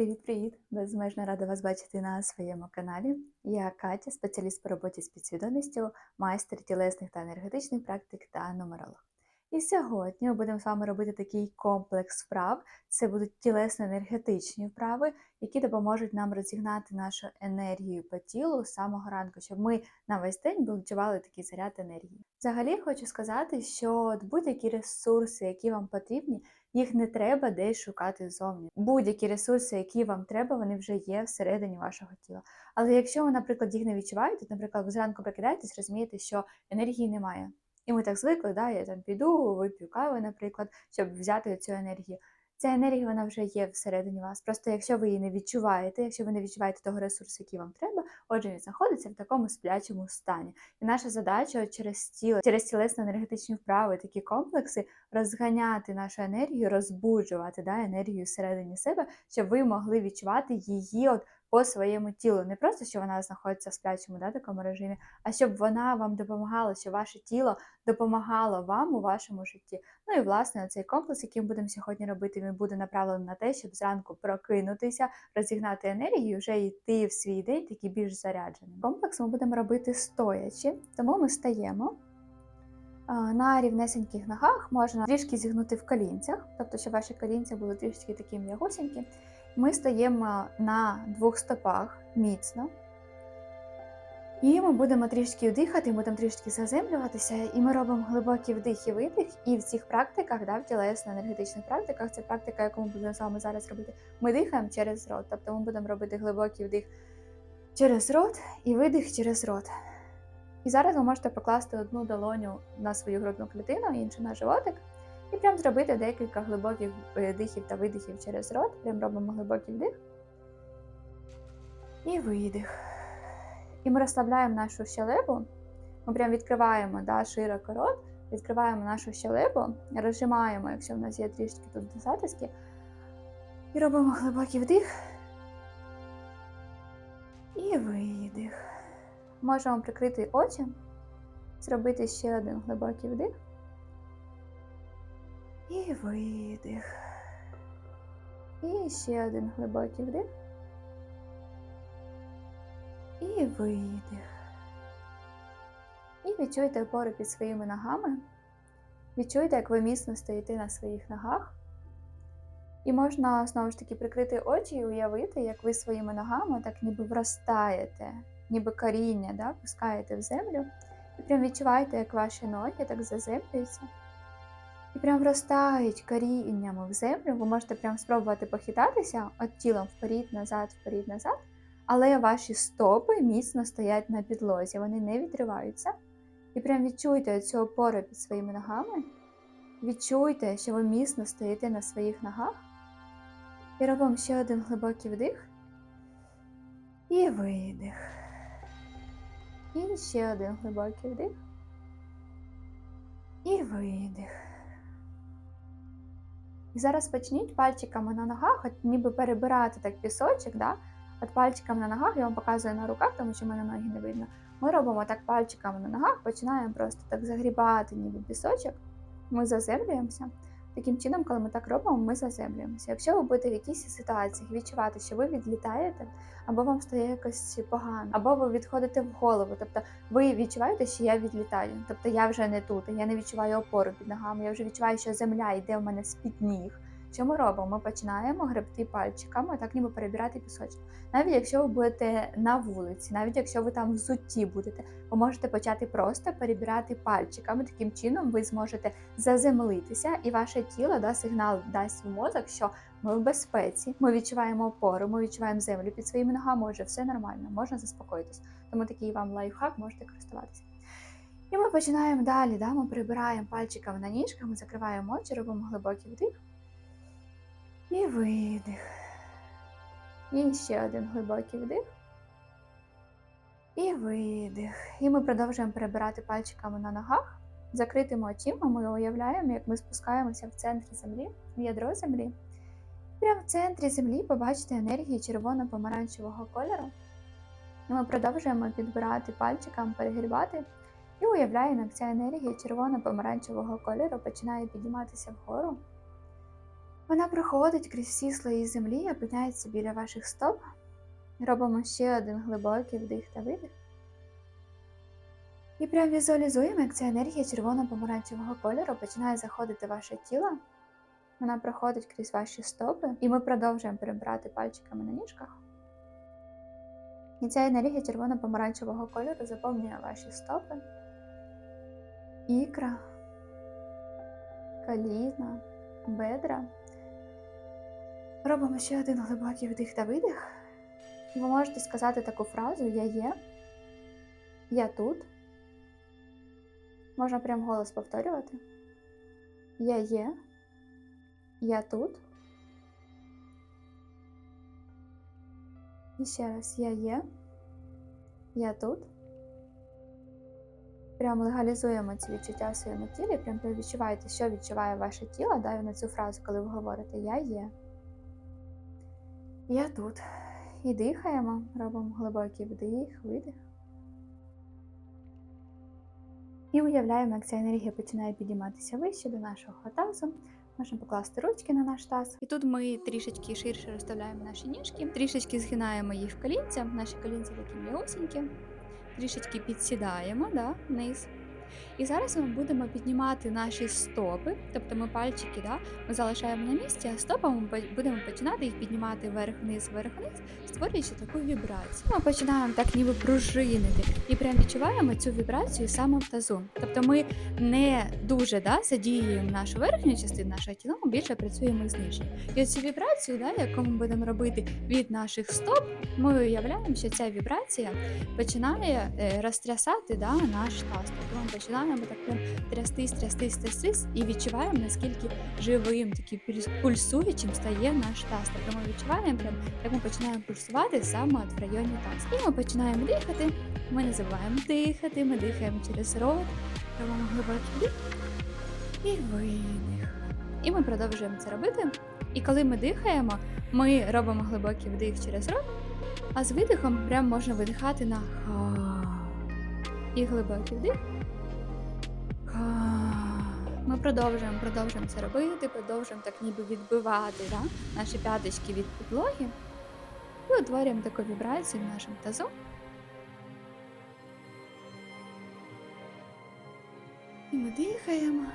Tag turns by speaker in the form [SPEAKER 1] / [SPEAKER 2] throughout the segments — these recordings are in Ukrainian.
[SPEAKER 1] Привіт-привіт! Безмежно рада вас бачити на своєму каналі. Я Катя, спеціаліст по роботі з підсвідомістю, майстер тілесних та енергетичних практик та нумеролог. І сьогодні ми будемо з вами робити такий комплекс вправ. Це будуть тілесно-енергетичні вправи, які допоможуть нам розігнати нашу енергію по тілу з самого ранку, щоб ми на весь день відчували такий заряд енергії. Взагалі хочу сказати, що будь-які ресурси, які вам потрібні, їх не треба десь шукати ззовні. Будь-які ресурси, які вам треба, вони вже є всередині вашого тіла. Але якщо ви, наприклад, їх не відчуваєте, наприклад, ви зранку прокидаєтесь, розумієте, що енергії немає. І ми так звикли, да, я там піду, вип'ю кави, наприклад, щоб взяти цю енергію. Ця енергія вона вже є всередині вас. Просто якщо ви її не відчуваєте, якщо ви не відчуваєте того ресурсу, який вам треба, отже, він знаходиться в такому сплячому стані. І наша задача через тіло, через тілесно енергетичні вправи, такі комплекси розганяти нашу енергію, розбуджувати да, енергію всередині себе, щоб ви могли відчувати її от по своєму тілу. Не просто, що вона знаходиться в сплячому да, такому режимі, а щоб вона вам допомагала, щоб ваше тіло допомагало вам у вашому житті. Ну і власне цей комплекс, який ми будемо сьогодні робити, він буде направлений на те, щоб зранку прокинутися, розігнати енергію, вже йти в свій день такий більш заряджений. Комплекс ми будемо робити стоячи, тому ми стаємо. На рівнесеньких ногах можна трішки зігнути в колінцях, тобто, щоб ваші колінця були трішки такі м'ягусенькі. Ми стаємо на двох стопах міцно. І ми будемо трішки дихати, будемо трішки заземлюватися, і ми робимо глибокий вдих і видих. І в цих практиках, да, в тілесно-енергетичних практиках, це практика, яку ми будемо з вами зараз робити. Ми дихаємо через рот. Тобто ми будемо робити глибокий вдих через рот і видих через рот. І зараз ви можете покласти одну долоню на свою грудну клітину, іншу на животик. І прям зробити декілька глибоких вдихів та видихів через рот. Прям робимо глибокий вдих і видих. І ми розслабляємо нашу щелепу. Ми прям відкриваємо да, широко рот, відкриваємо нашу щелепу, розжимаємо, якщо в нас є трішки тут затиски. І робимо глибокий вдих і видих. Можемо прикрити очі, зробити ще один глибокий вдих. І видих. І ще один глибокий вдих. І видих. І відчуйте опору під своїми ногами. Відчуйте, як ви міцно стоїте на своїх ногах. І можна знову ж таки прикрити очі і уявити, як ви своїми ногами так ніби вростаєте, ніби коріння да, пускаєте в землю. І прям відчуваєте, як ваші ноги так заземлюються. І прям вростають коріннями в землю. Ви можете прям спробувати похитатися от тілом вперед, назад, вперед, назад. Але ваші стопи міцно стоять на підлозі, вони не відриваються. І прям відчуйте цю опору під своїми ногами. Відчуйте, що ви міцно стоїте на своїх ногах. І робимо ще один глибокий вдих і видих. І ще один глибокий вдих. І видих. І зараз почніть пальчиками на ногах, от ніби перебирати так пісочок. да? От пальчиками на ногах, я вам показую на руках, тому що в мене ноги не видно. Ми робимо так пальчиками на ногах, починаємо просто так загрібати ніби пісочок. Ми заземлюємося. Таким чином, коли ми так робимо, ми заземлюємося. Якщо ви будете в якійсь ситуації відчувати, що ви відлітаєте, або вам стає якось погано, або ви відходите в голову, тобто ви відчуваєте, що я відлітаю, тобто я вже не тут, я не відчуваю опору під ногами, я вже відчуваю, що земля йде в мене з-під ніг. Що ми робимо? Ми починаємо гребти пальчиками, так ніби перебирати пісочок. Навіть якщо ви будете на вулиці, навіть якщо ви там в зутті будете, ви можете почати просто перебирати пальчиками. Таким чином ви зможете заземлитися, і ваше тіло да, сигнал дасть в мозок, що ми в безпеці, ми відчуваємо опору, ми відчуваємо землю під своїми ногами, вже все нормально, можна заспокоїтися. Тому такий вам лайфхак можете користуватися. І ми починаємо далі. Да? Ми прибираємо пальчиками на ніжками, закриваємо очі, робимо глибокий вдих. І видих. І ще один глибокий вдих. І видих. І ми продовжуємо перебирати пальчиками на ногах. Закритими очима ми уявляємо, як ми спускаємося в центрі землі, в ядро землі. Прямо в центрі землі побачите енергії червоно-помаранчевого кольору. І ми продовжуємо підбирати пальчиками, перегрібати. І уявляємо, як ця енергія червоно-помаранчевого кольору починає підніматися вгору. Вона проходить крізь всі слої землі і опиняється біля ваших стоп. Робимо ще один глибокий вдих та видих. І прям візуалізуємо, як ця енергія червоно-помаранчевого кольору починає заходити в ваше тіло. Вона проходить крізь ваші стопи, і ми продовжуємо перебирати пальчиками на ніжках. І ця енергія червоно-помаранчевого кольору заповнює ваші стопи, ікра, коліна, бедра. Робимо ще один глибокий вдих та видих. Ви можете сказати таку фразу Я є, я тут. Можна прям голос повторювати. Я є, я тут. І ще раз я є, я тут. Прям легалізуємо ці відчуття в своєму тілі, прям відчуваєте, що відчуває ваше тіло, даю на цю фразу, коли ви говорите Я є. Я тут. І дихаємо, робимо глибокий вдих, видих. І уявляємо, як ця енергія починає підійматися вище до нашого тазу. Можемо покласти ручки на наш таз. І тут ми трішечки ширше розставляємо наші ніжки, трішечки згинаємо їх в колінця, наші колінці такі м'яусенькі, трішечки підсідаємо да, вниз. І зараз ми будемо піднімати наші стопи, тобто ми пальчики да, ми залишаємо на місці, а стопами ми будемо починати їх піднімати вверх-вниз, вверх-вниз, створюючи таку вібрацію. Ми починаємо так ніби пружинити і прям відчуваємо цю вібрацію саме в тазу. Тобто ми не дуже да, задіюємо нашу верхню частину нашого тіла, ми більше працюємо з нижньою. І оцю вібрацію, да, яку ми будемо робити від наших стоп, ми уявляємо, що ця вібрація починає е, розтрясати да, наш таз. Тобто ми починаємо так прям трястись, трястись, трястись і відчуваємо, наскільки живим, таким пульсуючим стає наш таз. Тобто ми відчуваємо, прям, як ми починаємо пульсувати саме от в районі таз. І ми починаємо дихати. Ми не забуваємо дихати, ми дихаємо через рот, робимо глибокий вдих і видих. І ми продовжуємо це робити. І коли ми дихаємо, ми робимо глибокий вдих через рот, а з видихом прям можна видихати на ха. І глибокий вдих. Продовжуємо, продовжуємо це робити, продовжуємо так ніби відбивати да? наші п'яточки від підлоги і утворюємо таку вібрацію в нашому тазу. І ми дихаємо.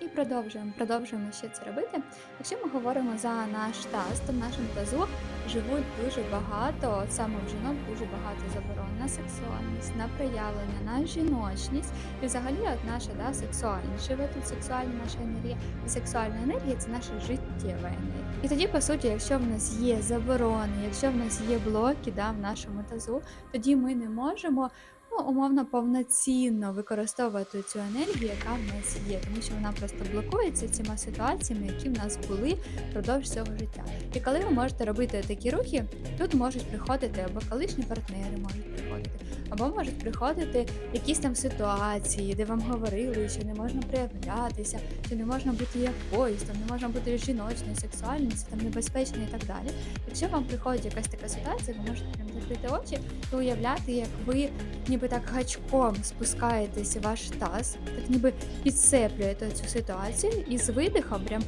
[SPEAKER 1] І продовжуємо, продовжуємо ще це робити. Якщо ми говоримо за наш таз, то в нашому тазу живуть дуже багато, саме в жінок дуже багато заборон на сексуальність, на проявлення, на жіночність. І взагалі от наша да, сексуальність. Живе тут сексуальна наша енергія. І сексуальна енергія це наша життєва енергія. І тоді, по суті, якщо в нас є заборони, якщо в нас є блоки да, в нашому тазу, тоді ми не можемо ну, умовно повноцінно використовувати цю енергію, яка в нас є, тому що вона просто блокується цими ситуаціями, які в нас були впродовж цього життя. І коли ви можете робити такі рухи, тут можуть приходити або колишні партнери можуть приходити, або можуть приходити якісь там ситуації, де вам говорили, що не можна проявлятися, що не можна бути якоюсь, там не можна бути жіночною, сексуальною, це там небезпечно і так далі. Якщо вам приходить якась така ситуація, ви можете прям закрити очі і уявляти, як ви ніби так гачком спускаєтесь в ваш таз, так ніби підсеплюєте цю ситуацію і з видихом прям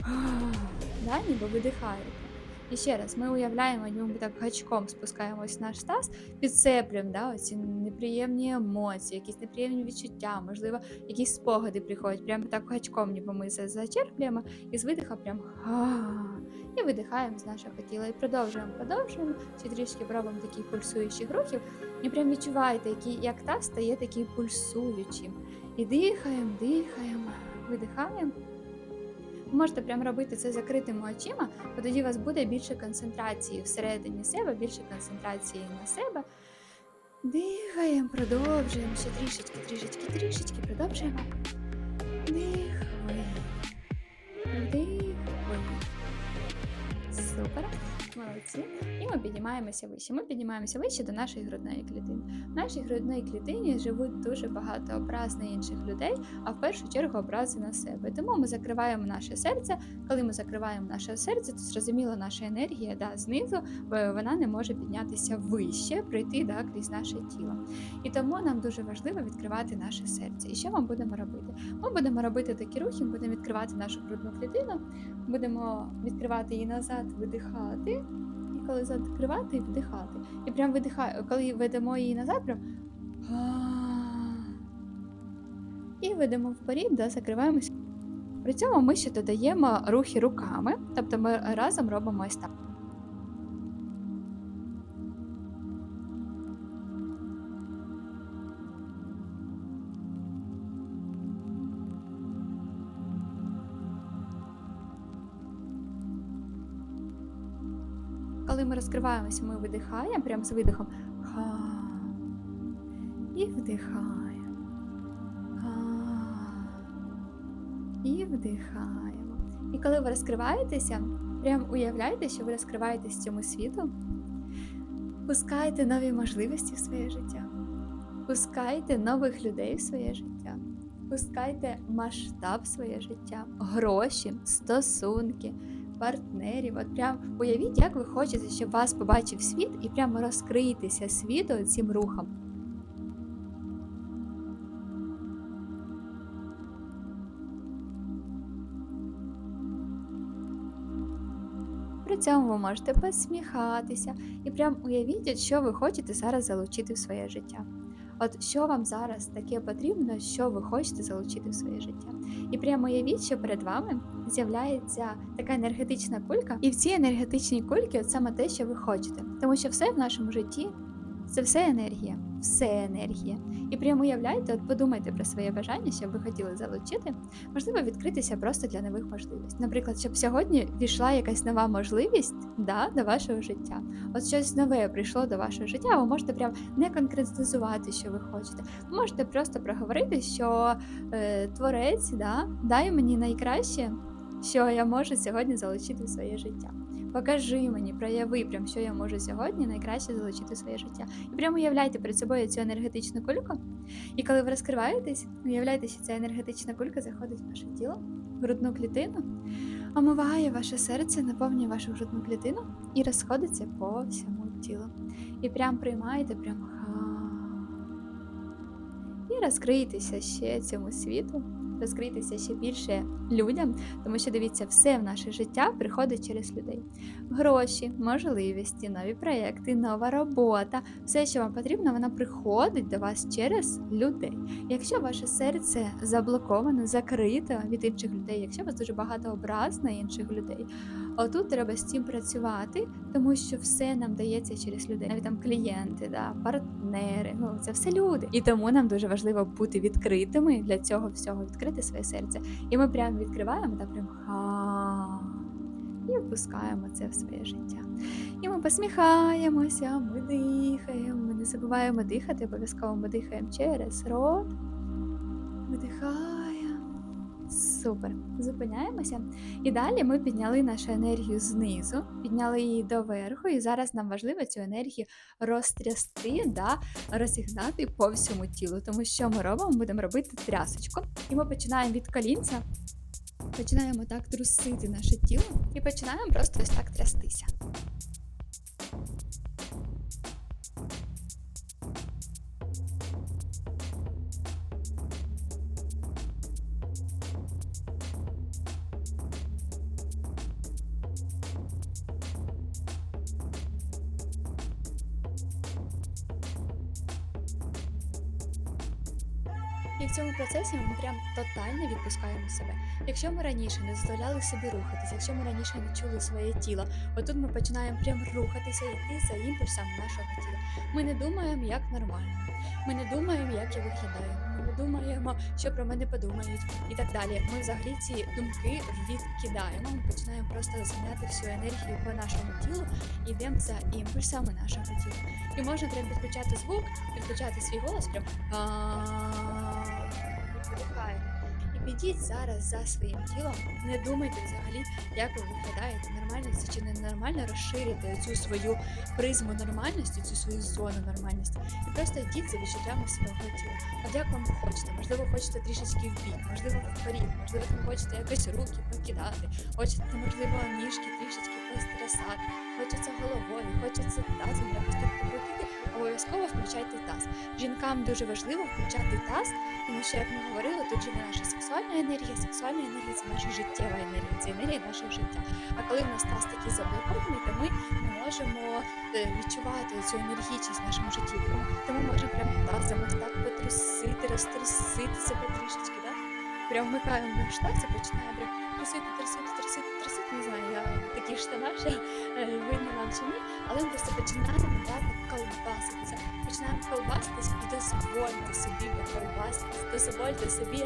[SPEAKER 1] да, ніби видихаєте. І ще раз, ми уявляємо, ніби ми так гачком спускаємось в наш таз, підсеплюємо да, оці неприємні емоції, якісь неприємні відчуття, можливо, якісь спогади приходять. Прямо так гачком, ніби ми це зачерплюємо, і з видиха прям і видихаємо з нашого тіла. І продовжуємо, продовжуємо. Ще трішки пробуємо таких пульсуючих рухів. І прям відчуваєте, який, як таз стає такий пульсуючим. І дихаємо, дихаємо, видихаємо. Ви можете прям робити це закритими очима, бо тоді у вас буде більше концентрації всередині себе, більше концентрації на себе. Дихаємо, продовжуємо ще трішечки, трішечки, трішечки, продовжуємо. Піднімаємося вище. Ми піднімаємося вище до нашої грудної клітини. В нашій грудній клітині живуть дуже багато образ на інших людей, а в першу чергу образи на себе. Тому ми закриваємо наше серце. Коли ми закриваємо наше серце, то зрозуміло, наша енергія да, знизу вона не може піднятися вище, пройти да, крізь наше тіло. І тому нам дуже важливо відкривати наше серце. І що ми будемо робити? Ми будемо робити такі рухи, ми будемо відкривати нашу грудну клітину, будемо відкривати її назад, видихати. І коли закривати, вдихати. І прям видихаю, коли ведемо її назад, прям. І ведемо вперед, да, закриваємося. При цьому ми ще додаємо рухи руками, тобто ми разом робимо ось так. Коли ми розкриваємося, ми видихаємо прямо з видихом. Ха. І вдихаємо. Ха. І вдихаємо. І коли ви розкриваєтеся, прям уявляйте, що ви розкриваєтесь цьому світу. Пускайте нові можливості в своє життя. Пускайте нових людей в своє життя. Пускайте масштаб своє життя, гроші, стосунки, партнерів. От прям уявіть, як ви хочете, щоб вас побачив світ, і прямо розкрийтеся світу цим рухом. При цьому ви можете посміхатися і прям уявіть, що ви хочете зараз залучити в своє життя. От що вам зараз таке потрібно, що ви хочете залучити в своє життя. І прямо уявіть, що перед вами з'являється така енергетична кулька, і в цій енергетичній кульці от саме те, що ви хочете. Тому що все в нашому житті це все енергія, все енергія. І прямо уявляйте, от подумайте про своє бажання, що ви хотіли залучити. Можливо, відкритися просто для нових можливостей. Наприклад, щоб сьогодні війшла якась нова можливість да, до вашого життя. От щось нове прийшло до вашого життя, ви можете прям не конкретизувати, що ви хочете. Ви можете просто проговорити, що е, творець да, дай мені найкраще, що я можу сьогодні залучити в своє життя. Покажи мені, прояви, прям, що я можу сьогодні найкраще залучити в своє життя. І прямо уявляйте перед собою цю енергетичну кульку. І коли ви розкриваєтесь, уявляйте, що ця енергетична кулька заходить в ваше тіло, в грудну клітину, омиває ваше серце, наповнює вашу грудну клітину і розходиться по всьому тілу. І прям приймаєте прям. І розкрийтеся ще цьому світу, розкрийтеся ще більше людям, тому що дивіться, все в наше життя приходить через людей. Гроші, можливості, нові проекти, нова робота, все, що вам потрібно, воно приходить до вас через людей. Якщо ваше серце заблоковане, закрите від інших людей, якщо у вас дуже багато образ на інших людей, отут треба з цим працювати, тому що все нам дається через людей. Навіть там клієнти, да, партнери, ну це все люди. І тому нам дуже важливо бути відкритими для цього всього, відкрити своє серце. І ми прямо відкриваємо та прям ха. І впускаємо це в своє життя. І ми посміхаємося, ми дихаємо, ми не забуваємо дихати, обов'язково ми дихаємо через рот. Видихаємо. Супер. Зупиняємося. І далі ми підняли нашу енергію знизу, підняли її доверху, і зараз нам важливо цю енергію розтрясти, да, розігнати по всьому тілу. Тому що ми робимо, ми будемо робити трясочку. І ми починаємо від колінця, починаємо так трусити наше тіло і починаємо просто ось так трястися. І в цьому процесі ми прям тотально відпускаємо себе. Якщо ми раніше не дозволяли собі рухатися, якщо ми раніше не чули своє тіло, отут ми починаємо прям рухатися йти за імпульсом нашого тіла. Ми не думаємо, як нормально. Ми не думаємо, як я виглядаю. Думаємо, що про мене подумають, і так далі. Ми взагалі ці думки відкидаємо. Ми починаємо просто заганяти всю енергію по нашому тілу і йдемо за імпульсами нашого тіла. І можна прям підключати звук, підключати свій голос, прям Підіть зараз за своїм тілом, не думайте взагалі, як ви виглядаєте, нормально це чи не нормально, розширюйте цю свою призму нормальності, цю свою зону нормальності. І просто йдіть за відчуттями свого тіла. От як вам хочете, можливо, хочете трішечки в бік, можливо, вперед, можливо, там хочете якось руки покидати, хочете, можливо, ніжки трішечки пострясати, хочеться головою, хочеться тазом якось тут покрутити, обов'язково включайте таз. Жінкам дуже важливо включати таз, тому що, як ми говорили, тут живе наша сексуальна енергія, сексуальна енергія це наша життєва енергія, це енергія нашого життя. А коли в нас таз такий заблокований, то ми не можемо е, відчувати цю енергічність в нашому житті. Тому, можемо прям тазом ось так потрусити, розтрусити себе трішечки, да? Прям вмикаємо наш таз і починаємо прям трусити, трусити, трусити, трусити. Не знаю, я в таких штанах, що е, видно вам чи ні, але ми просто починаємо дати колбаситися. Починаємо колбаситись і дозвольте собі поколбаситись, дозвольте собі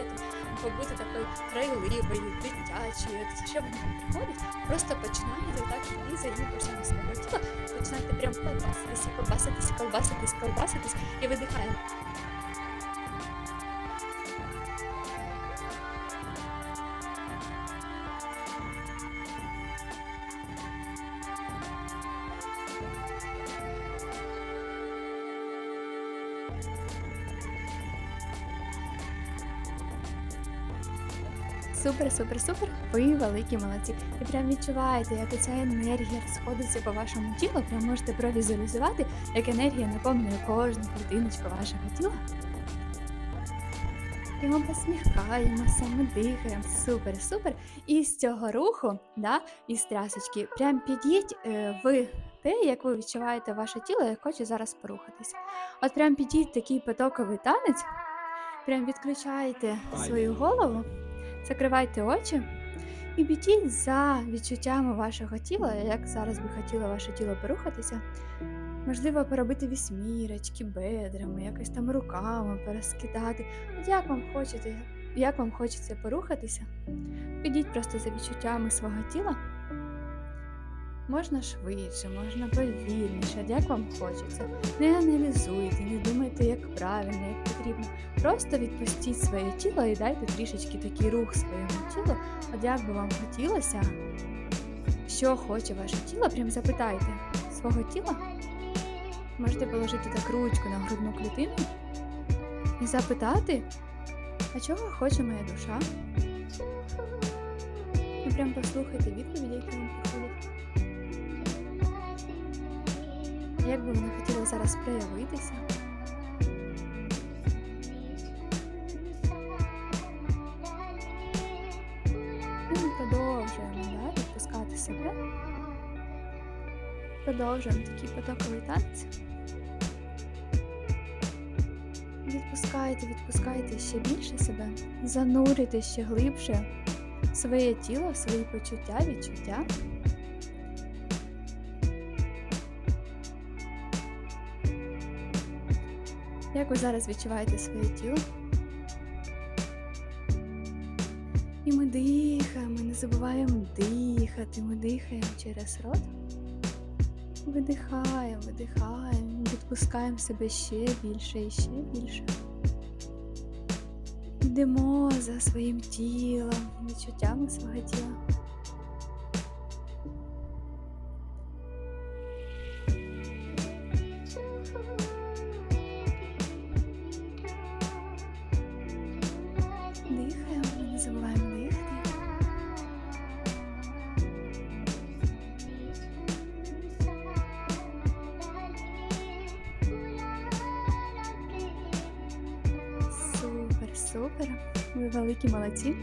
[SPEAKER 1] побути такою грайливою, дитячою. Що вам там приходить, просто починаєте так іти за імпульсами свого тіла, починаєте прям колбаситися, колбаситись, колбаситись, колбаситись і видихаємо. Супер, супер, супер. Ви великі молодці. І прям відчуваєте, як ця енергія розходиться по вашому тілу. Прям можете провізуалізувати, як енергія наповнює кожну клітиночку вашого тіла. І ми посміхаємося, ми дихаємо. Супер, супер. І з цього руху, да, із трясочки, прям підіть е, в те, як ви відчуваєте ваше тіло, як хоче зараз порухатись. От прям підіть такий потоковий танець, прям відключайте свою голову. Закривайте очі і бідіть за відчуттями вашого тіла, як зараз би хотіло ваше тіло порухатися. Можливо, поробити вісьмірочки бедрами, якось там руками перескидати. Як вам хочете, як вам хочеться порухатися, підіть просто за відчуттями свого тіла. Можна швидше, можна повільніше, як вам хочеться. Не аналізуйте, не думайте, як правильно, як потрібно. Просто відпустіть своє тіло і дайте трішечки такий рух своєму тілу. От як би вам хотілося, що хоче ваше тіло, прям запитайте свого тіла. Можете положити так ручку на грудну клітину і запитати, а чого хоче моя душа? І прям послухайте відповіді, які вам приходять. Як би вона хотіла зараз проявитися? І ми продовжуємо да, відпускати себе. Продовжуємо такий потоковий танець. Відпускайте, відпускайте ще більше себе, занурюйте ще глибше своє тіло, свої почуття, відчуття. Як ви зараз відчуваєте своє тіло? І ми дихаємо, не забуваємо дихати. Ми дихаємо через рот. Видихаємо, видихаємо, відпускаємо себе ще більше і ще більше. Йдемо за своїм тілом, відчуттями свого тіла. Супер. Ви великі молодці.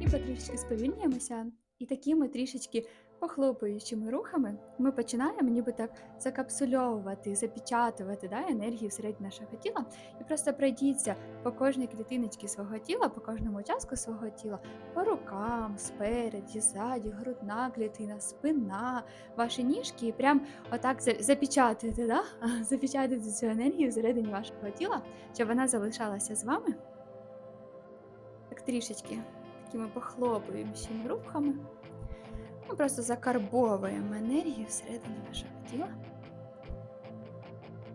[SPEAKER 1] І потрішки сповільнюємося. І такими трішечки похлопуючими рухами ми починаємо ніби так закапсульовувати, запечатувати да, енергію всередині нашого тіла. І просто пройдіться по кожній клітиночці свого тіла, по кожному участку свого тіла, по рукам, спереді, ззаді, грудна клітина, спина, ваші ніжки, і прям отак за- запечатуєте, да? запечатуєте цю енергію всередині вашого тіла, щоб вона залишалася з вами. Так трішечки такими похлопуючими рухами. Ми просто закарбовуємо енергію всередині вашого тіла.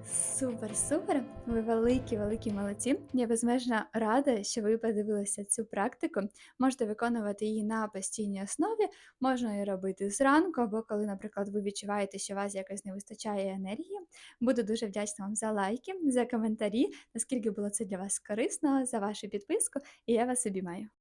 [SPEAKER 1] Супер, супер! Ви великі, великі молодці. Я безмежно рада, що ви подивилися цю практику. Можете виконувати її на постійній основі, можна її робити зранку, або коли, наприклад, ви відчуваєте, що у вас якось не вистачає енергії. Буду дуже вдячна вам за лайки, за коментарі, наскільки було це для вас корисно, за вашу підписку, і я вас обіймаю.